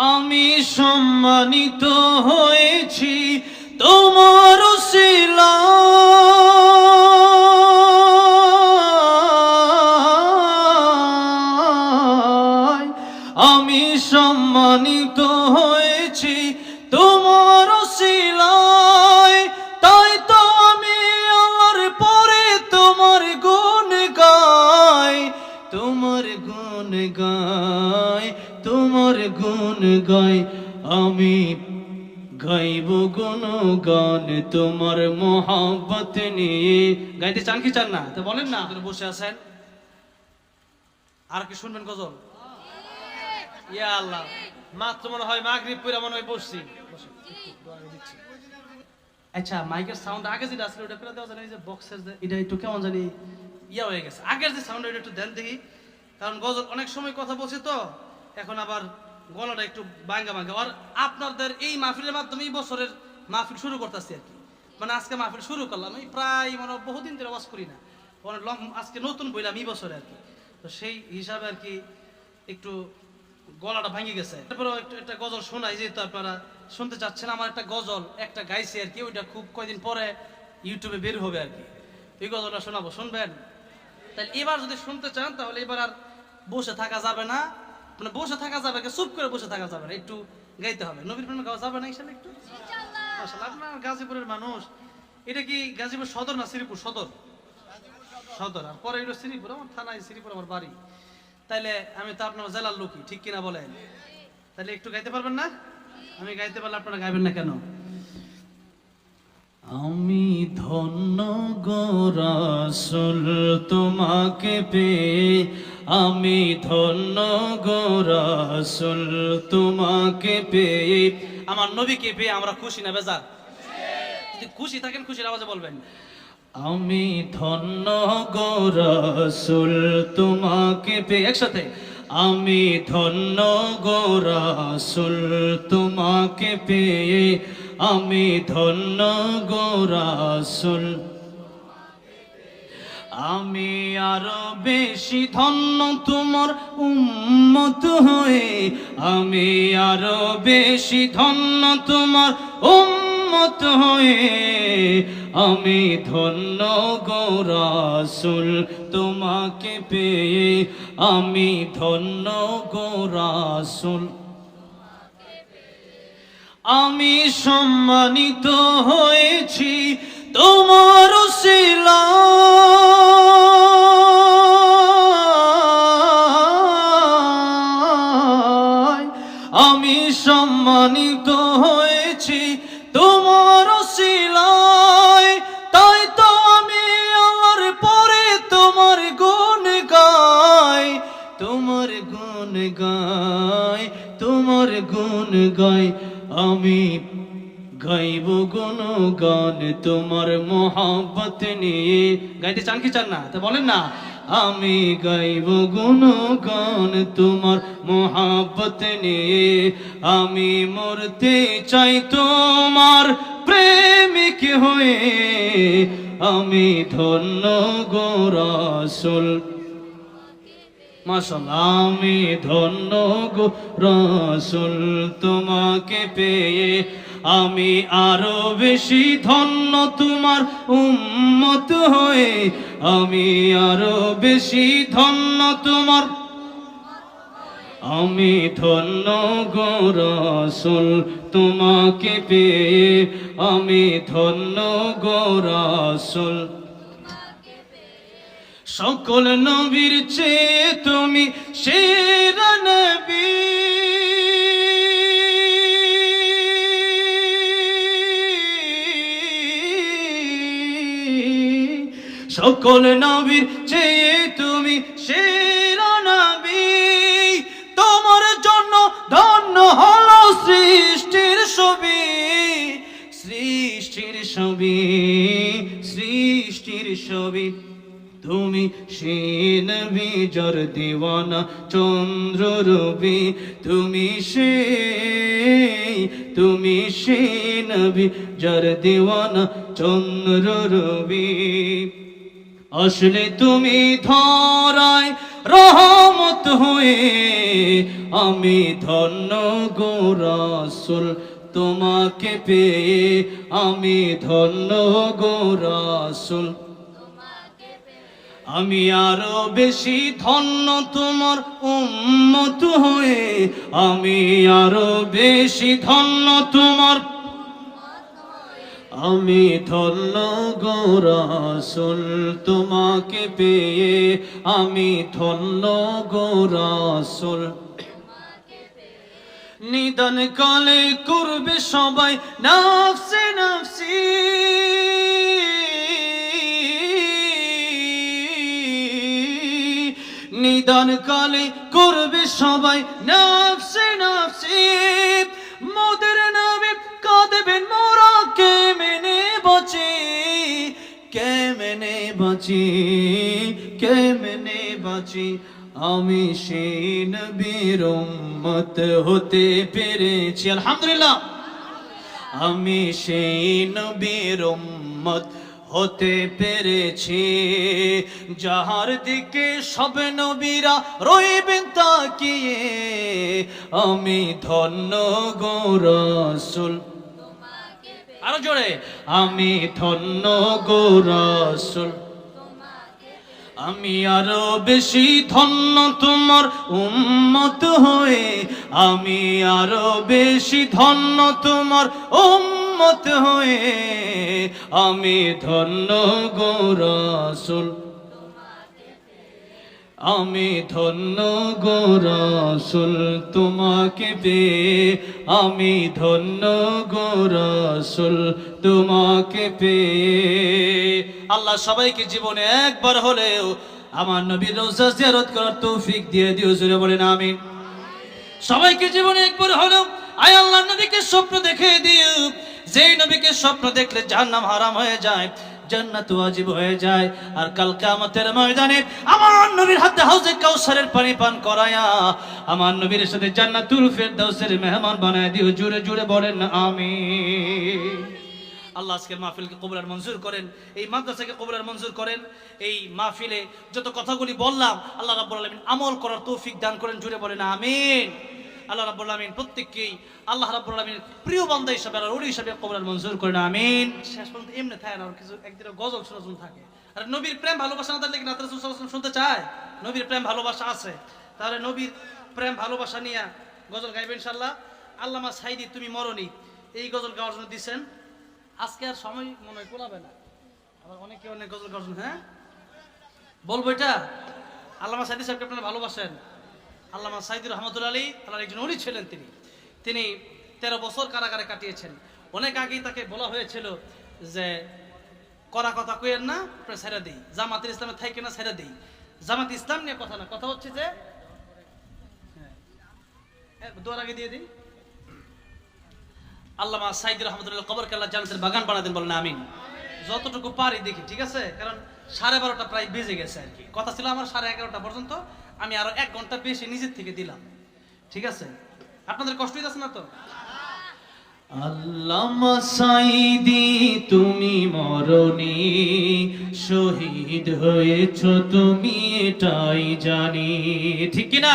আমি সম্মানিত হয়েছি তোমার শিলায়। গুণ গাই, আমি গাইব গুণ গান তোমার মোহাব্বত নিয়ে। গাইতে চান কি চান না? তো বলেন না আপনি বসে আছেন। আর কি শুনবেন গজল? ইয়া আল্লাহ, মাত্র মনে হয় মাগরিব পড়ে মনে হয় বসছি। আচ্ছা মাইকের সাউন্ড আগে যেটা আসলে, ওটা করে দেওয়া জানি যে বক্সের যে, এটা একটু কেমন জানি ইয়া হয়ে গেছে। আগের যে সাউন্ড ওটা একটু দেন দেখি। কারণ গজল অনেক সময় কথা বলছে তো, এখন আবার গলাটা একটু বাঙ্গা বাঙ্গা আর আপনাদের এই মাহফিলের মাধ্যমে এই বছরের মাহফিল শুরু করতেছি আর কি। মানে আজকে মাহফিল শুরু করলাম এই প্রায় মানে বহুদিন ধরে ওয়াজ করি না। অনেক লং আজকে নতুন বইলাম এই বছরে আর কি। তো সেই হিসাবে আর কি একটু গলাটা ভাঙে গেছে। তারপরে একটু একটা গজল শোনাই, যেহেতু আপনারা শুনতে চাচ্ছেন, আমার একটা গজল একটা গাইছে আর কি, ওইটা খুব কয়দিন পরে ইউটিউবে বের হবে আর কি। এই গজলটা শোনাবো, শুনবেন? তাহলে এবার যদি শুনতে চান, তাহলে এবার আর বসে থাকা যাবে না। মানে বসে থাকা যাবে কি, চুপ করে বসে থাকা যাবে না একটু গাইতে হবে। নবীর প্রেমে গাওয়া যাবে না ইনশাল্লাহ একটু? আপনার গাজীপুরের মানুষ এটা কি গাজীপুর সদর না শ্রীপুর সদর? সদর আর পরে হলো শ্রীপুর আমার থানায় শ্রীপুর আমার বাড়ি। তাইলে আমি তো আপনার জেলার লোকই ঠিক কিনা বলেন? তাহলে একটু গাইতে পারবেন না? আমি গাইতে পারলে আপনারা গাইবেন না কেন? আমি ধন্য গোরাসুল তোমাকে পেয়ে আমি ধন্য গোরাসুল তোমাকে পেয়ে। আমার নবীকে পেয়ে আমরা খুশি না, বেজার? যদি খুশি থাকেন, খুশির আওয়াজে বলবেন। আমি ধন্য গোরাসুল তোমাকে পেয়ে। একসাথে, আমি ধন্য গোরাসুল তোমাকে পেয়ে। আমি ধন্য গোরাসুল আমি আরও বেশি ধন্য তোমার উম্মত হয়ে। আমি আরও বেশি ধন্য তোমার উম্মত হয়ে। আমি ধন্য গোরাসুল তোমাকে পেয়ে। আমি ধন্য গোরাসুল আমি সম্মানিত হয়েছি তোমার শিলায় গুণ গাই, তোমার গুণ গাই, আমি গাইব গুণ গান, তোমার মোহাব্বত নিয়ে। গাইতে চান কি চান না? তা বলেন না। আমি গাইব গুণ গান, তোমার মোহাব্বত নিয়ে। আমি মরতে চাই তোমার প্রেমিক হয়ে। আমি ধন্য গোরাসুল আমি ধন্য গো রসুল তোমাকে পেয়ে। আমি আরও বেশি ধন্য তোমার উম্মত হয়ে। আমি আরও বেশি ধন্য তোমার আমি ধন্য গো রসুল তোমাকে পেয়ে। আমি ধন্য গো রসুল সকল নবীর চেয়ে তুমি সেরা নবী। সকল নবীর চেয়ে তুমি সেরা নবী। তোমার জন্য ধন্য হলো সৃষ্টির ছবি। সৃষ্টির ছবি সৃষ্টির ছবি। তুমি সেন বিজর দিওয়ানা চন্দ্র রবি, তুমি সে তুমি সেন বিজর দিওয়ানা চন্দ্র রবি। আসলে তুমি ধরায় রহমত হয়ে, আমি ধন্য গো রসুল তোমাকে পেয়ে, আমি ধন্য গো রসুল আমি আরও বেশি ধন্য তোমার উম্মত হয়ে, আমি আরও বেশি ধন্য তোমার আমি ধন্য গৌরাসুল তোমাকে পেয়ে, আমি ধন্য গৌরাসুল নিদান কালে করবে সবাই, নাফসে নাফসি। নিদান কালে করবে সবাই নাফসে নাফসি মোদের নামে কাঁদবেন মোরা, কে মেনে বাঁচি? কে মেনে বাঁচি? কে মেনে বাঁচি? আমি সেই নবীর উম্মত হতে পেরেছি। আলহামদুলিল্লাহ। আমি সেই নবীর উম্মত হতে পেরেছি। যাহার দিকে সব নবীরা রইবেন তাকিয়ে, আমি ধন্য গৌরসুল আরও জোরে, আমি ধন্য গৌরসুল আমি আরও বেশি ধন্য তোমার উম্মত হয়ে, আমি আরও বেশি ধন্য তোমার উম্মত হয়ে আমি ধন্য গৌরসুল আমি ধন্য গৌরসুল তোমাকে পে আমি ধন্য গৌরসুল তোমাকে পে আল্লাহ সবাইকে জীবনে একবার হলেও আমার নবীর রোজা জিয়ারত করার তৌফিক দিয়ে দিও জুড়ে বলেন আমি সবাইকে জীবনে একবার হলেও, আয় আল্লাহ নবীকে স্বপ্ন দেখে দিও যেই নবীকে স্বপ্ন দেখলে জাহান্নাম হারাম হয়ে যায়, জান্নাত ওয়াজিব হয়ে যায়, আর কাল কিয়ামতের ময়দানে আমার নবীর হাতে হাউজে কাউসারের পানি পান করায়া আমার নবীর সাথে জান্নাতুল ফেরদাউসের মেহমান বানায় দিও জুড়ে জুড়ে বলেন আমিন। আল্লাহ আজকের মাহফিলকে কবুলার মঞ্জুর করেন, এই মাদ্রাসাকে কবুলার মঞ্জুর করেন, এই মাহফিলে যত কথাগুলি বললাম, আল্লাহ রাব্বুল আলামিন আমল করার তৌফিক দান করেন জুড়ে বলেন আমিন। আল্লাহ রাব্বুল আলামিন প্রত্যেককেই আল্লাহ রাব্বুল আলামিনের প্রিয় বান্দা হিসাবে আর ওলি হিসাবে কবুলার মঞ্জুর করেন, আমিন। শেষ পর্যন্ত এমনি থাকে না কিছু একদিনের গজল শোনা থাকে। আর নবীর প্রেম ভালোবাসা না থাকলে কি আলাইহি শুনতে চায়? নবীর প্রেম ভালোবাসা আছে। তাহলে নবীর প্রেম ভালোবাসা নিয়ে গজল গাইবেন ইনশাআল্লাহ। আল্লামা সাইদি, তুমি মরণি এই গজল গাওয়ার জন্য দিছেন। আজকে আর সময় মনে হয় কোলাবে না। আবার অনেকে অনেক গজল গাওয়ার হ্যাঁ? বলব এটা? আল্লামা সাইদি সাহেবকে আপনারা ভালোবাসেন। আল্লামা সাইদি রহমতুল্লা আলী আল্লাহর একজন উনি ছিলেন তিনি। তিনি তেরো বছর কারাগারে কাটিয়েছেন। অনেক আগেই তাকে বলা হয়েছিল যে, করা কথা কইেন না ছেড়ে দিই। জামাতের ইসলামে থাইকে না, ছেড়ে দিই। জামাত ইসলাম নিয়ে কথা না, কথা হচ্ছে যে হ্যাঁ দোয়ার আগে দিয়ে আল্লামা সাইদি রহমতুল্লাহ কবর কেল্লা জান্নাতের বাগান বানাতেন বলেন, আমিন। যতটুকু পারি দেখি, ঠিক আছে? কারণ সাড়ে বারোটা প্রায় বেজে গেছে আর কি। কথা ছিল আমার সাড়ে এগারোটা পর্যন্ত আমি আরও এক ঘণ্টা বেশি নিজের থেকে দিলাম। ঠিক আছে? আপনাদের কষ্ট হইতেছে না তো? আল্লামা সাইদি তুমি মরণি। শহীদ হয়েছ তুমি এটাই জানি। ঠিক কি না?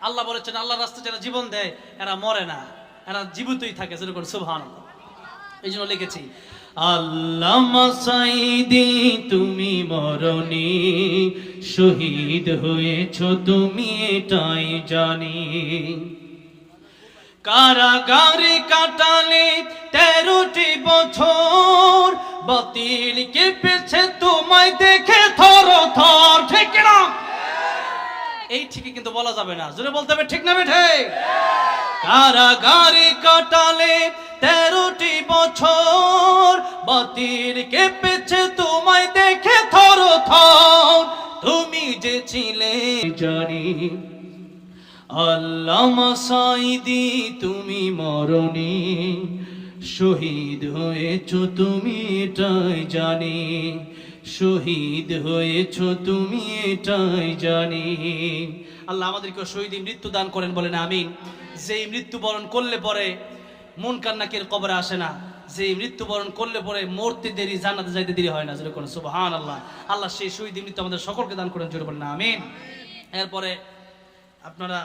আল্লাহ বলেছেন আল্লাহ রাস্তা যারা জীবন দেয় এরা মরে না। এরা জীবিতই থাকে যেরকম সুবহান এই জন্য লিখেছি আল্লামা সাইদি তুমি মরণি শহীদ হয়েছ, তুমি এটাই জানি। কারাগারে কাটালে তেরোটি বছর, বাতিল কে পেছে তোমায় দেখে থর থর ঠিক না? এই ঠিকই কিন্তু বলা যাবে না। জোরে বলতে হবে, ঠিক না বেঠে কারাগারে কাটালে বছর। বাতিল কেঁপেছে তোমায় দেখে থর থর। তুমি যে ছিলে জানি। আল্লামা সাইদি তুমি মরণি। শহীদ হয়েছ তুমি এটাই জানি। শহীদ হয়েছ তুমি এটাই জানি। আল্লাহ আমাদেরকে শহীদ মৃত্যু দান করেন বলেন, আমিন। যেই মৃত্যুবরণ করলে পরে মন কান্নাকের কবরে আসে না? যে মৃত্যুবরণ করলে পরে মরতে দেরি জানাতে যাইতে দেরি হয় না যেরকম সুবহান আল্লাহ আল্লাহ সেই শহীদ মৃত্যু আমাদের সকলকে দান করেন জোর বলেন না আমিন। এরপরে আপনারা